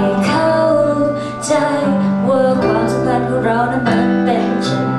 ไม่เข้าใจว่าความสัมพันธ์ของเรานั้นมันเป็นเช่น